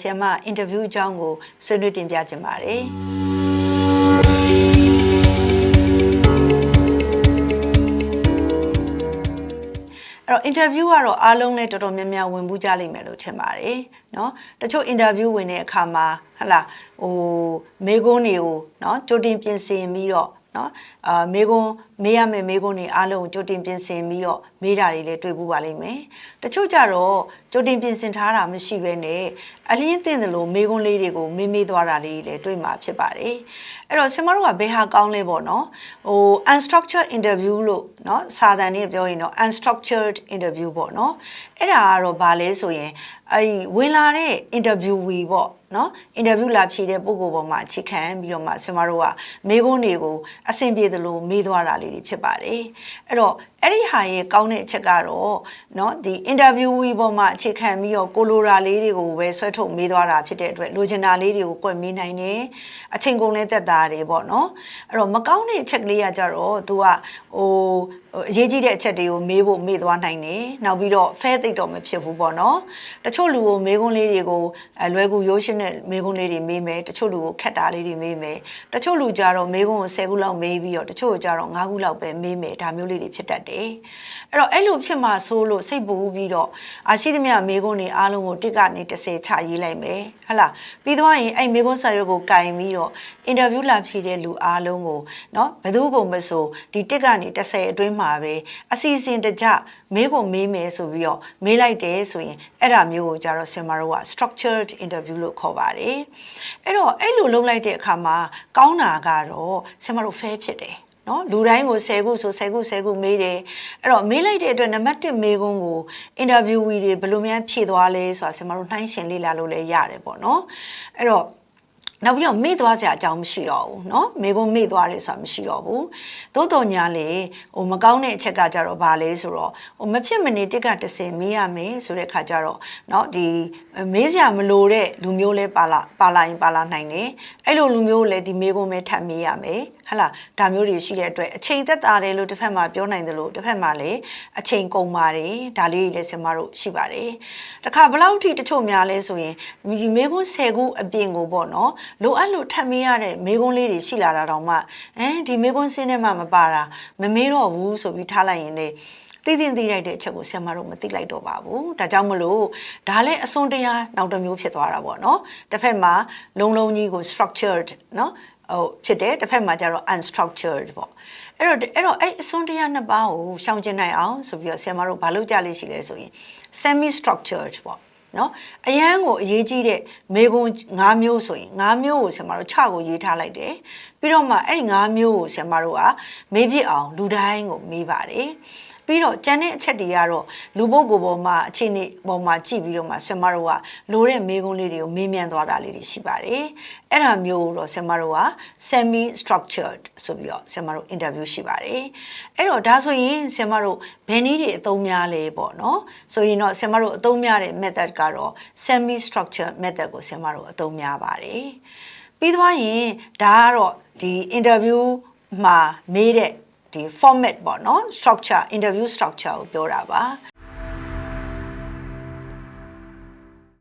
ဆရာမအင်တာဗျူးအကြောင်းကိုဆွေးနွေးတင်ပြခြင်းပါတယ်အဲ့တော့ interview ကတော့အားလုံးလည်းတော်တော်များများဝင်ဘူးကြလိမ့်မယ်လို့ထင်ပါတယ်เนาะတချို့ interview ဝင်တဲ့အခါမှာဟလာဟိုမေကွန်းတွေကိုเนาะကြိုတင်ပြင်ဆင်ပြီးတော့เนาะအာမေကွန်းမေးရမယ့်မေကွန်းတွေအားလုံးကိုကြိုတင်ပြင်ဆင်ပြီးတော့မေးတာတွေလည်းတွေ့ဘူးပါလိမ့်မယ်တချို့ကြတော့ ကြိုတင်ပြင်ဆင်ထားတာမရှိဘဲနဲ့အလင်းတင်တယ်လို့မိကွန်းလေးတွေကိုမေးမေးသွားတာလေးလည်းတွေ့မှာဖြစ်ပါတယ်။အဲ့တော့ဆင်မတို့ကဘယ်ဟာကောင်းလဲပေါ့နော်။ဟို unstructured interview လို့နော်စာတန်လေးပြောရင်တော့ unstructured interview ပေါ့နော်။အဲ့ဒါကတော့ဘာလဲဆိုရင်အဲ့ဝင်လာတဲ့ interviewee ပေါ့နော်အင်တာဗျူးလာဖြေတဲ့ပုံကိုပေါ်မှာအခြေခံပြီးတော့မှဆင်မတို့ကမေးခွန်းတွေကိုအဆင်ပြေသလိုမေးသွားတာလေးတွေဖြစ်ပါတယ်အဲ့တော့အဲ့ဒီဟာရဲ့ကောင်းတဲ့အချက်ကတော့နော်ဒီအင်တာဗျူးဝီပေါ်မှာအခြေခံပြီးတော့ကိုလိုရာလေးတွေကိုပဲဆွဲထုတ်မေးသွားတာဖြစ်တဲ့အတွက်လိုချင်တာလေးတွေကိုကွက်မေးနိုင်တယ်အချိန်ကုန်လည်းသက်သာတယ်ပေါ့နော်အဲ့တော့မကောင်းတဲ့အချက်ကလေးကကြတော့ तू ကဟို ဟိုအရေးကြီးတဲ့အချက်တွေကိုမေးဖို့မေ့သွားနိုင်တယ်နောက်ပြီးတော့ fair သိတော့မဖြစ်ဘူးပေါ့နော်တချို့လူကိုမေးခွန်းလေးတွေကိုအလွယ်ကူရိုးရှင်းတဲ့မေးခွန်းလေးတွေမေးမယ်တချို့လူကိုခက်တာလေးတွေမေးမယ်တချို့လူကြတော့မေးခွန်းကို10ခုလောက်မေးပြီးတော့တချို့ကြတော့9ခုလောက်ပဲမေးမယ်ဒါမျိုးလေးတွေဖြစ်တတ်တယ်အဲ့တော့အဲ့လိုဖြစ်မှဆိုလို့စိတ်ပူပြီးတော့အာရှိသမျှမေးခွန်းတွေအားလုံးကိုတစ်ကနေ30ချရေးလိုက်မယ်ဟဟလားပြီးသွားရင်အဲ့မေးခွန်းစာရွက်ကိုကင်ပြီးတော့အင်တာဗျူးလာဖြေတဲ့လူအားလုံးကိုနော်ဘယ်သူကိုမဆိုဒီတစ်ကနေ30အတွင်းမှာပဲအစီအစဉ်တကြမေးကိုမေးမယ်ဆိုပြီးတော့မေးလိုက်တယ်ဆိုရင်အဲ့ဒါမျိုးကိုကြတော့ဆင်မတို့က structured interview လို့ခေါ်ပါတယ်အဲ့တော့အဲ့လိုလုပ်လိုက်တဲ့အခါမှာကောင်းတာကတော့ဆင်မတို့ fair ဖြစ်တယ်နော်လူတိုင်းကို10ခုဆို10ခု10ခုမေးတယ်အဲ့တော့မေးလိုက်တဲ့အတွက်နံပါတ်1မေးခွန်းကိုအင်တာဗျူဝီတွေဘယ်လိုများဖြည့်သွားလဲဆိုတာဆင်မတို့နှိုင်းရှင်လေ့လာလို့လည်းရတယ်ပေါ့နော်အဲ့တော့ နောက်ပြီးတော့မေ့သွားစရာအကြောင်းမရှိတော့ဘူးเนาะမေကွန်းမေ့သွားတယ်ဆိုတာမရှိတော့ဘူးသို့တော်ညာလေဟိုမကောင်းတဲ့အချက်ကကြတော့ဘာလဲဆိုတော့ဟိုမဖြစ်မနေတစ်က30မေးရမယ်ဆိုတဲ့ခါကျတော့เนาะဒီမေးစရာမလိုတဲ့လူမျိုးလဲပါလာပါလာရင်ပါလာနိုင်တယ်အဲ့လိုလူမျိုးလည်းဒီမေကွန်းပဲထပ်မေးရမယ် ဟလာဒါမျိုးတွေရှိတဲ့အတွက်အချိန်သက်သာတယ်လို့တစ်ဖက်မှာပြောနိုင်တယ်လို့တစ်ဖက်မှာလည်းအချိန်ကုန်ပါတယ်ဒါလေးတွေလည်းဆင်မတို့ရှိပါတယ်တခါဘလောက်ထိတချို့များလဲဆိုရင်ဒီမေခွန်း၁၀ခုအပြင်ကိုပေါ့နော်လိုအပ်လို့ထပ်မေးရတဲ့မေခွန်းလေးတွေရှိလာတာတောင်မှအဲဒီမေခွန်းစင်းထဲမှာမပါတာမမေးတော့ဘူးဆိုပြီးထားလိုက်ရင်လည်းသိသိသိလိုက်တဲ့အချက်ကိုဆရာမတို့မသိလိုက်တော့ပါဘူး။ဒါကြောင့်မလို့ဒါလည်းအစွန်တရားနောက်တစ်မျိုးဖြစ်သွားတာပေါ့နော်။တစ်ဖက်မှာလုံလုံကြီးကို structured နော် ဟိုဖြစ်တယ်တစ်ဖက်မှာကျတော့ unstructured ပေါ့အဲ့တော့အဲ့တော့အဲ့အစွန်းတရားနှစ်ပါးကိုရှောင်ကျဉ်နိုင်အောင်ဆိုပြီးတော့ဆရာမတို့ဘာလုပ်ကြလိမ့်ရှိလဲဆိုရင် semi structured ပေါ့နော်အရန်ကိုအရေးကြီးတဲ့မေကွန်၅မျိုးဆိုရင်၅မျိုးကိုဆရာမတို့ခြကိုရေးထားလိုက်တယ်ပြီးတော့မှအဲ့ဒီ၅မျိုးကိုဆရာမတို့ကမေးပြစ်အောင်လူတိုင်းကိုမေးပါတယ် ပြီးတော့ကြံတဲ့အချက်တွေကတော့လူပုဂ္ဂိုလ်ပေါ်မှာအခြေအနေပေါ်မှာကြည့်ပြီးတော့မှဆင်မတို့ကလိုတဲ့မေးခွန်းလေးတွေကိုမေးမြန်းသွားတာလေးတွေရှိပါတယ်။အဲ့ဒါမျိုးတော့ဆင်မတို့က semi structured ဆိုပြီးတော့ဆင်မတို့ interview ရှိပါတယ်။အဲ့တော့ဒါဆိုရင်ဆင်မတို့ဘယ်နည်းတွေအသုံးများလဲပေါ့နော်။ဆိုရင်တော့ဆင်မတို့အသုံးများတဲ့ method ကတော့ semi structured method ကိုဆင်မတို့အသုံးများပါတယ်။ပြီးသွားရင်ဒါကတော့ဒီ interview မှာမေးတဲ့ ဒီ format ပေါ့နော် structure interview structure ကိုပြောတာပါ